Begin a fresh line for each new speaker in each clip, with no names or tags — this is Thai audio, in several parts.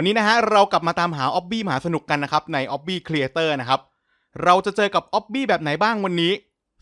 วันนี้นะฮะเรากลับมาตามหาออบบี้มหาสนุกกันนะครับในออบบี้ครีเอเตอร์นะครับ เราจะเจอกับออบบี้แบบไหนบ้างวันนี้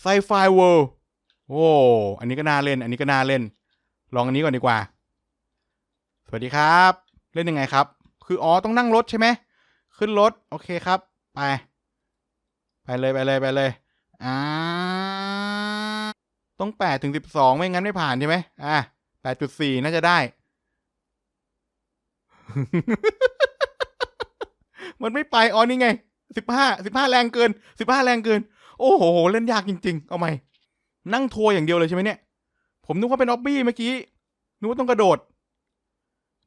ไซไฟเวิลด์โอ้อันนี้ก็น่าเล่น อันนี้ก็น่าเล่น ลองอันนี้ก่อนดีกว่า สวัสดีครับ เล่นยังไงครับ คืออ๋อต้องนั่งรถใช่ไหมขึ้นรถโอเคครับ ไป ไปเลยไปเลยไปเลยอ่าต้องแปดถึงสิบสองไม่งั้นไม่ผ่านใช่ไหมอะแปดจุดสี่น่าจะได้ มันไม่ไปอ๋อนี่ไงสิบห้าสิบห้าแรงเกินสิบห้าแรงเกิน โอ้โห เล่นยากจริง ๆ เอาไหมนั่งทัวร์อย่างเดียวเลยใช่ไหมเนี่ย ผมนึกว่าเป็นออบบี้เมื่อกี้นึกว่าต้องกระโดด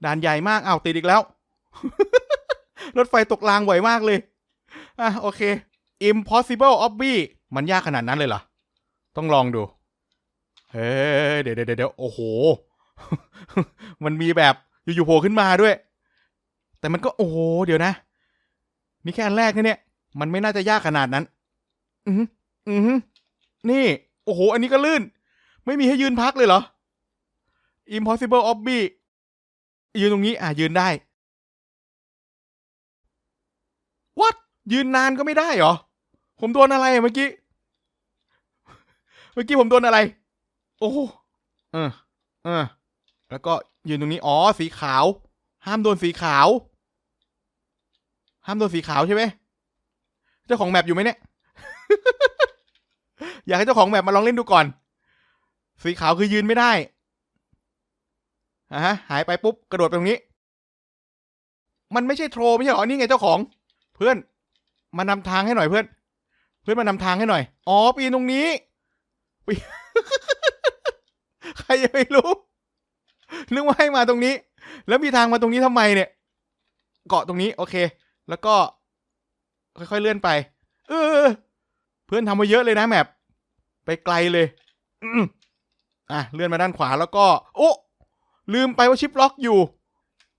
ด่านใหญ่มากอ้าวติดอีกแล้ว รถไฟตกรางไหวมากเลย อะโอเค impossible obby มันยากขนาดนั้นเลยเหรอ ต้องลองดู เฮ้เดี๋ยวเดี๋ยวเดี๋ยวโอ้โห มันมีแบบอยู่ๆโผล่ขึ้นมาด้วย แต่มันก็โอ้โหเดี๋ยวนะนี่แค่อันแรกนะเนี่ย มันไม่น่าจะยากขนาดนั้น อืออือนี่ โอ้โห อันนี้ก็ลื่น ไม่มีให้ยืนพักเลยเหรอ impossible obby ยืนตรงนี้ อะยืนได้ what ยืนนานก็ไม่ได้เหรอ ผมโดนอะไรเมื่อกี้ เมื่อกี้ผมโดนอะไร โอ้เออเออแล้วก็ยืนตรงนี้ อ๋อ สีขาว ห้ามโดนสีขาว ห้ามโดนสีขาวใช่ไหมเจ้าของแมปอยู่ไหมเนี่ย อยากให้เจ้าของแมปมาลองเล่นดูก่อน สีขาวคือยืนไม่ได้อะฮะหายไปปุ๊บกระโดดไปตรงนี้ มันไม่ใช่โทรไม่ใช่หรอ นี่ไงเจ้าของ เพื่อน มานำทางให้หน่อยเพื่อน เพื่อนมานำทางให้หน่อย อ๋อปีนตรงนี้ปีใครจะไม่รู้ นึกว่าให้มาตรงนี้ แล้วมีทางมาตรงนี้ทำไมเนี่ย เกาะตรงนี้ โอเค แล้วก็ ค่อยๆเลื่อนไป เออ เพื่อนทำมาเยอะเลยนะแมปไปไกลเลย อืมอะเลื่อนมาด้านขวาแล้วก็ โอ้ลืมไปว่าชิปล็อกอยู่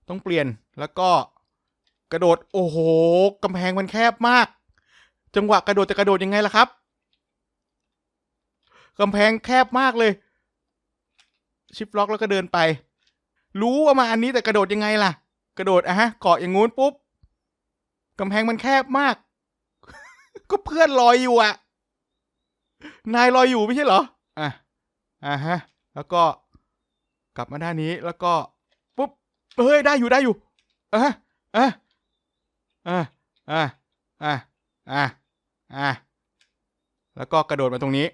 ต้องเปลี่ยนแล้วก็กระโดดโอ้โหกำแพงมันแคบมาก จังหวะกระโดดจะกระโดดยังไงล่ะครับกำแพงแคบมากเลย ชิปล็อกแล้วก็เดินไป รู้ว่ามาอันนี้แต่กระโดดยังไงล่ะ กระโดดอะฮะเกาะอย่างงู้นปุ๊บ กำแพงมันแคบมาก ก็เพื่อนลอยอยู่อะนายลอยอยู่ไม่ใช่เหรอ อะ อะฮะ แล้วก็กลับมาด้านนี้ แล้วก็ปุ๊บ เฮ้ย ได้อยู่ได้อยู่อะอะอะอะอะอะอะแล้วก็กระโดดมาตรงนี้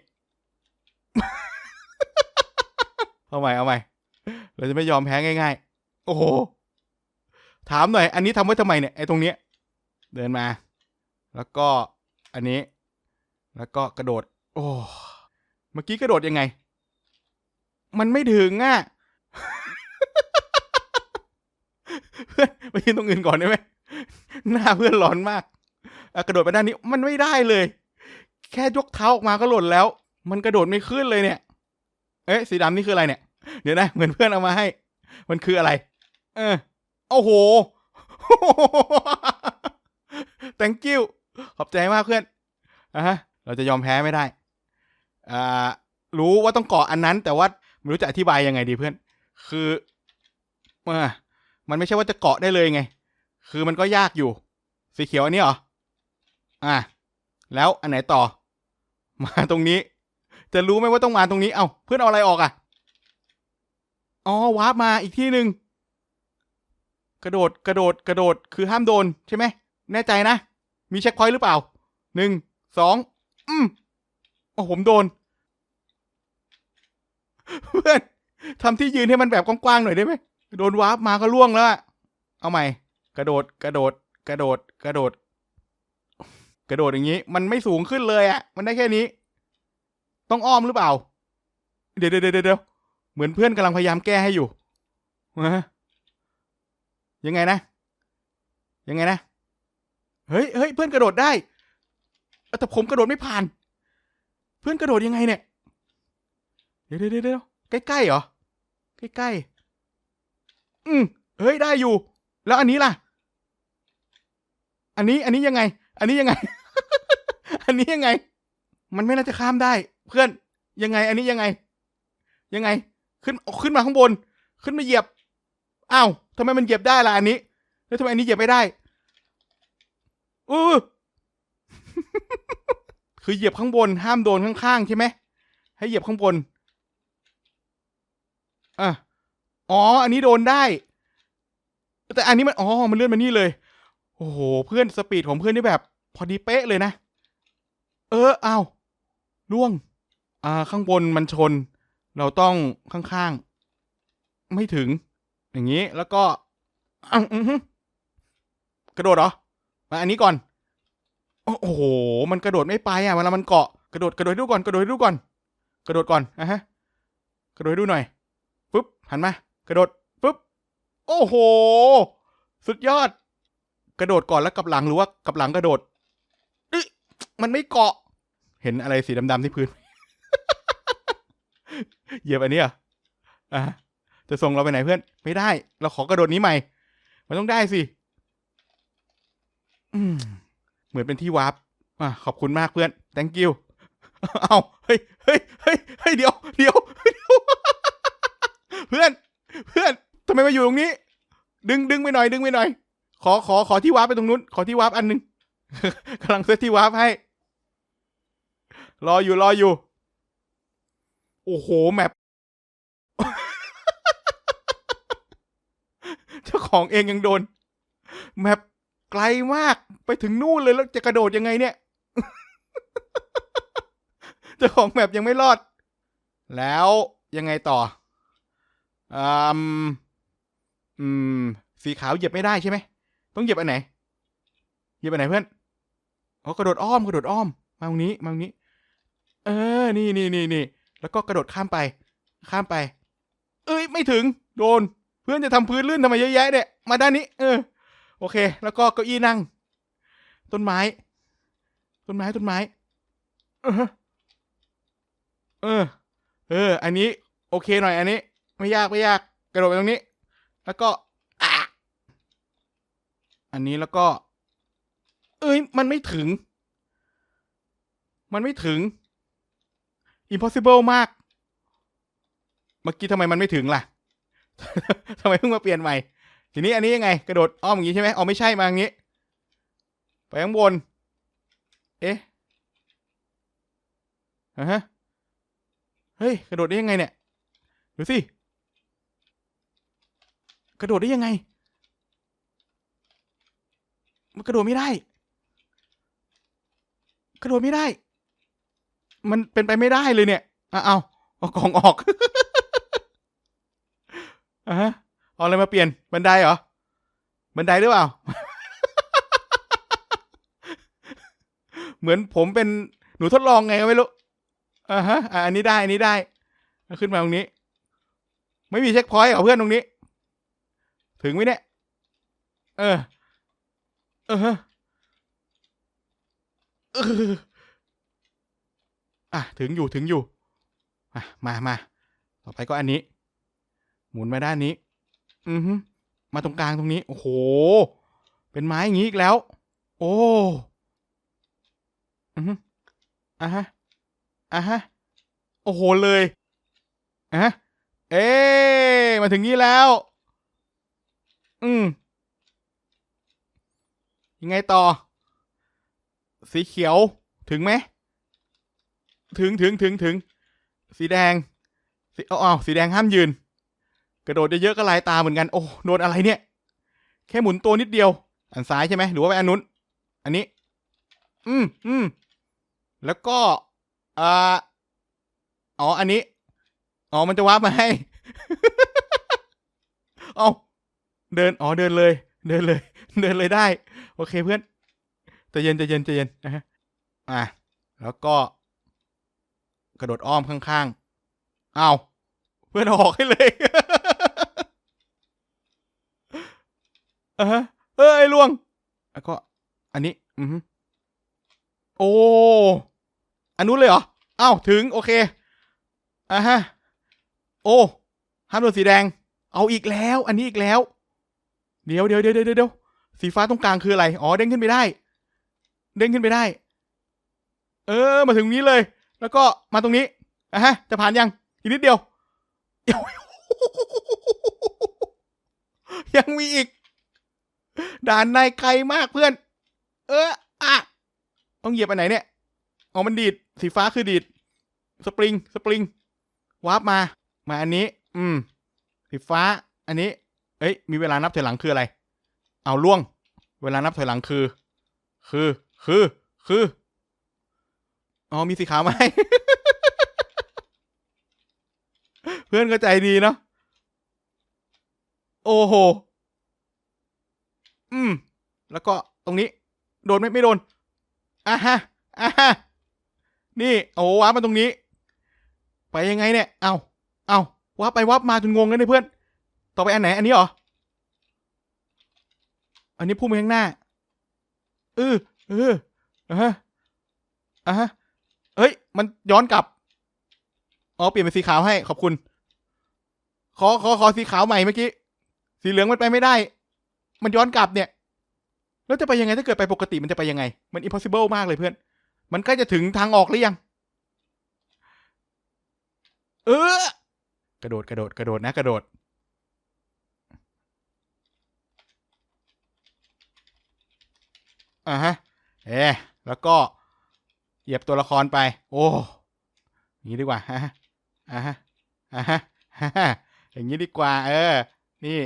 เอาใหม่เอาใหม่ เราจะไม่ยอมแพ้ง่าย ๆ โอ้โห ถามหน่อย อันนี้ทำไว้ทำไมเนี่ย ไอ้ตรงเนี้ย เดินมา แล้วก็อันนี้ แล้วก็กระโดด โอ้เมื่อกี้กระโดดยังไง มันไม่ถึงอะเพื่อนไปยืนตรงอื่นก่อนได้ไหมหน้าเพื่อนร้อนมากกระโดดไปด้านนี้มันไม่ได้เลย แค่ยกเท้าออกมาก็หล่นแล้ว มันกระโดดไม่ขึ้นเลยเนี่ย เอ๊ะสีดำนี่คืออะไรเนี่ย เดี๋ยวนะเหมือนเพื่อนเอามาให้ มันคืออะไร เออโอ้โห thank you ขอบใจมากเพื่อนอะฮะเราจะยอมแพ้ไม่ได้อ่ารู้ว่าต้องเกาะอันนั้น แต่ว่าไม่รู้จะอธิบายยังไงดีเพื่อน คืออ่ามันไม่ใช่ว่าจะเกาะได้เลยไง คือมันก็ยากอยู่ สีเขียวอันนี้เหรอ อ่า แล้วอันไหนต่อ มาตรงนี้ จะรู้ไหมว่าต้องมาตรงนี้ เอ้าเพื่อนเอาอะไรออกอะ อ๋อ วาร์ปมาอีกที่หนึ่ง กระโดด กระโดด กระโดด คือห้ามโดนใช่ไหม แน่ใจนะ มีเช็คพอยต์หรือเปล่าหนึ่งสองอืมโอ้ผมโดน เพื่อนทำที่ยืนให้มันแบบกว้างๆหน่อยได้ไหมโดนวาร์ปมาก็ล่วงแล้วอะเอาใหม่ กระโดด กระโดด กระโดด กระโดด กระโดดอย่างนี้ มันไม่สูงขึ้นเลยอะมันได้แค่นี้ ต้องอ้อมหรือเปล่า เดี๋ยวเดี๋ยวเดี๋ยวเดี๋ยวเหมือนเพื่อนกำลังพยายามแก้ให้อยู่ฮะยังไงนะ ยังไงนะ เฮ้ยเฮ้ยเพื่อนกระโดดได้ แต่ผมกระโดดไม่ผ่าน เพื่อนกระโดดยังไงเนี่ย เดี๋ยวเดี๋ยวเดี๋ยวใกล้ๆเหรอ ใกล้ๆ อืมเฮ้ยได้อยู่ แล้วอันนี้ล่ะ อันนี้อันนี้ยังไง อันนี้ยังไง อันนี้ยังไง มันไม่น่าจะข้ามได้ เพื่อนยังไง อันนี้ยังไง ยังไง ขึ้นขึ้นมาข้างบน ขึ้นมาเหยียบอ้าวทำไมมันเหยียบได้ล่ะอันนี้ แล้วทำไมอันนี้เหยียบไม่ได้ เออคือเหยียบข้างบน ห้ามโดนข้างๆใช่ไหมให้เหยียบข้างบนอะอ๋อ อันนี้โดนได้ แต่อันนี้มันอ๋อมันเลื่อนมานี่เลย โอ้โหเพื่อนสปีดของเพื่อนนี่แบบ พอดีเป๊ะเลยนะ เออเอาล่วง อ่า ข้างบนมันชน เราต้องข้างๆ ไม่ถึง อย่างนี้แล้วก็อะอืออกระโดดเหรอ มาอันนี้ก่อน โอ้โห มันกระโดดไม่ไปอะเวลามันเกาะกระโดดกระโดดดูก่อนกระโดดดูก่อน กระโดดก่อนอะฮะ กระโดดดูหน่อยปุ๊บหันมากระโดดปุ๊บโอ้โห สุดยอด กระโดดก่อนแล้วกับหลังหรือว่ากับหลังกระโดดอึ๊ะมันไม่เกาะ เห็นอะไรสีดำๆที่พื้นเหยียบอันนี้อะอะจะส่งเราไปไหนเพื่อน ไม่ได้ เราขอกระโดดนี้ใหม่ มันต้องได้สิ เหมือนเป็นที่วาร์ปอะขอบคุณมากเพื่อน thank you เอาเฮ้ยเฮ้ยเฮ้ยเฮ้ยเดี๋ยวเดี๋ยวเพื่อน เพื่อนทำไมมาอยู่ตรงนี้ ดึงดึงไปหน่อยดึงไปหน่อย ขอขอขอที่วาร์ปไปตรงนู้น ขอที่วาร์ปอันหนึงกำลังเซตที่วาร์ปให้ รออยู่รออยู่ โอ้โหแมปเจ้าของเองยังโดน แมป ไกลมากไปถึงนู่นเลยแล้วจะกระโดดยังไงเนี่ยเจ้าของแมปยังไม่รอด แล้วยังไงต่ออืมอืม สีขาวเหยียบไม่ได้ใช่ไหม ต้องเหยียบอันไหน เหยียบอันไหนเพื่อนอ๋อกระโดดอ้อมกระโดดอ้อม มาตรงนี้ มาตรงนี้ เออ นี่นี่นี่นี่ แล้วก็กระโดดข้ามไป ข้ามไป เอ้ย ไม่ถึง โดน เพื่อนจะทำพื้นลื่นทำไมเยอะแยะเนี่ย มาด้านนี้ เออ อเค แล้วก็เก้าอี้นั่ง ต้นไม้ ต้นไม้ต้นไม้ เออ เออ เออ อันนี้ โอเคหน่อยอันนี้ ไม่ยากไม่ยาก กระโดดไปตรงนี้ แล้วก็อันนี้แล้วก็ เอ้ย มันไม่ถึง มันไม่ถึง impossible มาก เมื่อกี้ทำไมมันไม่ถึงล่ะ ทำไมเพิ่งมาเปลี่ยนใหม่ ทีนี้อันนี้ยังไง กระโดดอ้อมอย่างนี้ใช่ไหมอ๋อไม่ใช่มาอย่างนี้ ไปข้างบน เอ๊ะอะฮะเฮ้ยกระโดดได้ยังไงเนี่ยดูสิกระโดดได้ยังไง มันกระโดดไม่ได้ กระโดดไม่ได้ มันเป็นไปไม่ได้เลยเนี่ยอะเอาเอากล่องออกอะฮะ เอาอะไรมาเปลี่ยนบันไดเหรอบันไดหรือเปล่า เหมือนผมเป็นหนูทดลองไงก็ไม่รู้อ่าฮะอันนี้ได้อันนี้ได้ขึ้นมาตรงนี้ ไม่มีเช็คพอยต์เหรอเพื่อนตรงนี้ ถึงไหมเนี่ย เออ เออฮะอออะถึงอยู่ถึงอยู่อะมามาต่อไปก็อันนี้ หมุนมาด้านนี้ อือฮึมาตรงกลางตรงนี้ โอ้โห เป็นไม้อย่างนี้อีกแล้ว โอ้อือฮึอะฮะอะฮะ โอ้โหเลยอะฮะเอ๊มาถึงนี้แล้ว อืมยังไงต่อ สีเขียวถึงไหม ถึงถึงถึงถึง สีแดง สีอ้าวอ้าวสีแดงห้ามยืน กระโดดเยอะๆก็ลายตาเหมือนกัน โอ้โดนอะไรเนี่ย แค่หมุนตัวนิดเดียว อันซ้ายใช่ไหมหรือว่าไปอันนู้น อันนี้ อืมอืมแล้วก็อ่าอ๋อ อันนี้ อ๋อ มันจะวาร์ปมาให้ เอาเดิน อ๋อ เดินเลย เดินเลย เดินเลยได้ โอเคเพื่อนใจะเย็นใจะเย็นใจะเย็นนะฮะ อะ แล้วก็ กระโดดอ้อมข้างๆอ้าวเพื่อนออกให้เลย อะฮะเอ้ยล่วง แล้วก็ อันนี้ อือฮึโอ้อันนู้นเลยเหรออ้าวถึง โอเคอะฮะ โอ้ห้ามโดนสีแดง เอาอีกแล้ว อันนี้อีกแล้วเดี๋ยวเดี๋ยวเดี๋ยวเดี๋ยวเดี๋ยวสีฟ้าตรงกลางคืออะไร อ๋อ เด้งขึ้นไปได้ เด้งขึ้นไปได้ เออ มาถึงนี้เลย แล้วก็มาตรงนี้อะฮะ จะผ่านยัง อีกนิดเดียว ยังมีอีก ด่านในไกลมากเพื่อน เอออะต้องเหยียบอันไหนเนี่ยอ๋อมันดีด สีฟ้าคือดีด สปริง สปริง วาร์ปมา มาอันนี้ อืม สีฟ้า อันนี้ เอ้ย มีเวลานับถอยหลังคืออะไร เอาล่วง เวลานับถอยหลังคือ คือ คือ คือ อ๋อ มีสีขาวไหม เพื่อนก็ใจดีเนาะ โอ้โห อืม แล้วก็ตรงนี้ โดนไหมไม่โดนอะฮะอะฮะนี่โอ้ว้ามาตรงนี้ ไปยังไงเนี่ยเอาเอาว้าร์ปไปว้ามาจนงงกันเลยเพื่อน ต่อไปอันไหน อันนี้เหรออันนี้พุ่งไปข้างหน้าเออเอออะฮะอะฮะเอ้ย มันย้อนกลับอ๋อเปลี่ยนเป็นสีขาวให้ ขอบคุณ ขอขอขอสีขาวใหม่เมื่อกี้ สีเหลืองมันไปไม่ได้ มันย้อนกลับเนี่ย แล้วจะไปยังไงถ้าเกิดไปปกติมันจะไปยังไง มัน impossible มากเลยเพื่อน มันใกล้จะถึงทางออกหรือยัง เออกระโดดกระโดดกระโดดนะกระโดด อ่าฮะ เอ๊แล้วก็เหยียบตัวละครไป โอ้งนี้ดีกว่าฮะอ่าฮะอ่าฮะฮ่าฮ่าอย่างนี้ดีกว่า เออ นี่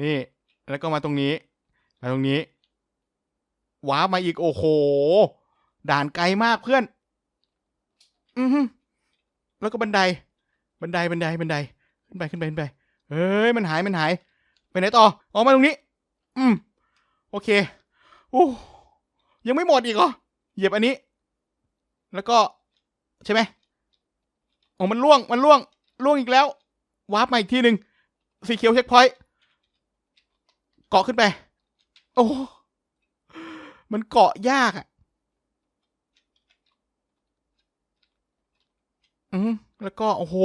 นี่ แล้วก็มาตรงนี้ มาตรงนี้ว้ามาอีกโอ้โห ด่านไกลมากเพื่อน อือฮึแล้วก็บันได บันไดบันไดบันได ขึ้นไปขึ้นไปขึ้นไปเฮ้ยมันหายมันหาย ไปไหนต่อออกมาตรงนี้ อืมโอเคโอ้ยังไม่หมดอีกเหรอเหยียบอันนี้ แล้วก็ใช่ไหมโอ้มันล่วงมันล่วงล่วงอีกแล้ววาร์ปมาอีกทีหนึ่งสีเขียวเช็คพอยต์ เกาะขึ้นไป โอ้ มันเกาะยากอะ อืมแล้วก็โอ้โห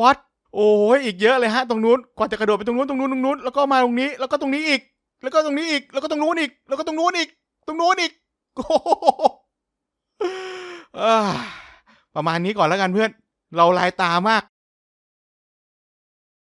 วัด โอ้ยอีกเยอะเลยฮะ ตรงนู้น กว่าจะกระโดดไปตรงนู้น ตรงนู้น ตรงนู้น แล้วก็มาตรงนี้ แล้วก็ตรงนี้อีก แล้วก็ตรงนี้อีก แล้วก็ตรงนู้นอีก แล้วก็ตรงนู้นอีก ตรงนู้นอีกโอ้โหอ่าประมาณนี้ก่อนแล้วกันเพื่อน เราลายตามาก